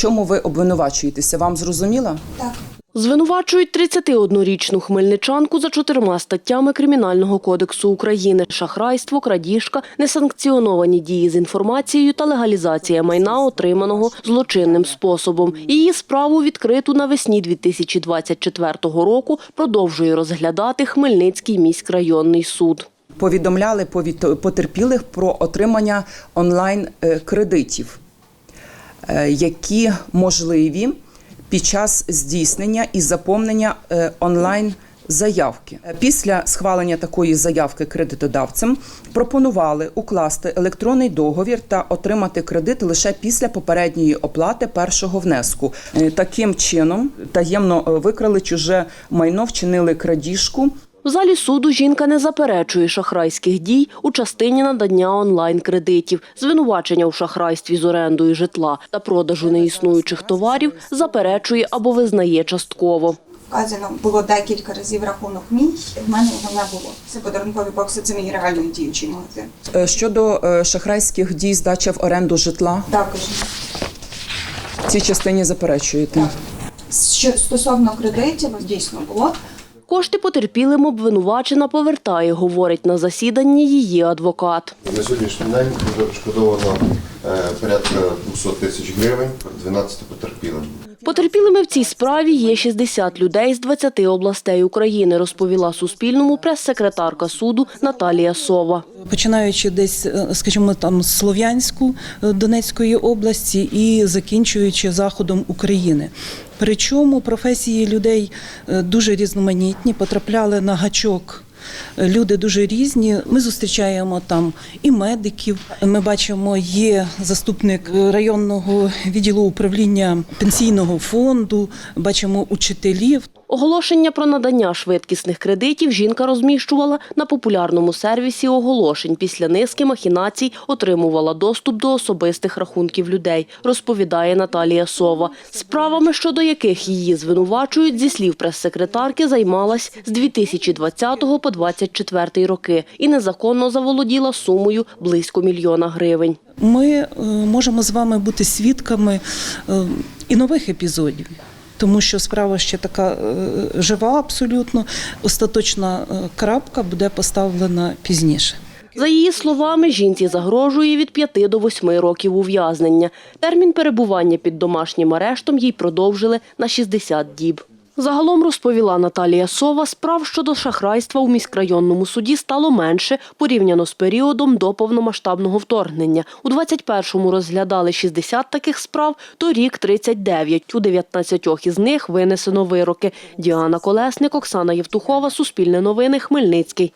чому ви обвинувачуєтеся? Вам зрозуміло? Так. Звинувачують 31-річну хмельничанку за чотирма статтями Кримінального кодексу України: шахрайство, крадіжка, несанкціоновані дії з інформацією та легалізація майна, отриманого злочинним способом. Її справу відкриту навесні 2024 року продовжує розглядати Хмельницький міськрайонний суд. Повідомляли потерпілих про отримання онлайн е, кредитів, які можливі під час здійснення і заповнення е, онлайн. Заявки після схвалення такої заявки кредитодавцем пропонували укласти електронний договір та отримати кредит лише після попередньої оплати першого внеску. Е, Таким чином таємно е, викрали чуже майно, вчинили крадіжку. В залі суду жінка не заперечує шахрайських дій у частині надання онлайн-кредитів, звинувачення у шахрайстві з орендою житла та продажу неіснуючих товарів заперечує або визнає частково. Вказано було декілька разів рахунок мій, в мене його не було. Це подарункові бокси, це мій реальний діючий магазин. Е, Щодо е, шахрайських дій здача в оренду житла, Також в цій частині заперечуєте. що стосовно кредитів, дійсно було. Кошти потерпілим обвинувачена повертає, говорить на засіданні її адвокат. На сьогоднішній день вже відшкодовано е, порядка 200 тисяч гривень 12 потерпілим. Потерпілими в цій справі є 60 людей з 20 областей України, розповіла Суспільному прес-секретарка суду Наталія Сова. починаючи десь, е, скажімо, там з Слов'янську е, Донецької області і закінчуючи заходом України. Причому професії людей е, дуже різноманітні, потрапляли на гачок. е, Люди дуже різні. Ми зустрічаємо там і медиків. Ми бачимо, є заступник районного відділу управління пенсійного фонду. Бачимо учителів. Оголошення про надання швидкісних кредитів жінка розміщувала на популярному сервісі оголошень. Після низки махінацій отримувала доступ до особистих рахунків людей, розповідає Наталія Сова. Справами, щодо яких її звинувачують, зі слів прес-секретарки, займалась з 2020 по 2024 роки і незаконно заволоділа сумою близько мільйона гривень. Ми е, можемо з вами бути свідками е, і нових епізодів. Тому що справа ще така е, жива абсолютно. Остаточна е, крапка буде поставлена пізніше. За її словами, жінці загрожує від 5 до 8 років ув'язнення. Термін перебування під домашнім арештом їй продовжили на 60 діб. Загалом розповіла Наталія Сова, справ щодо шахрайства у міськрайонному суді стало менше порівняно з періодом до повномасштабного вторгнення. У 21-му розглядали 60 таких справ, торік 39. У 19 із них винесено вироки. Діана Колесник, Оксана Євтухова, Суспільне новини, Хмельницький.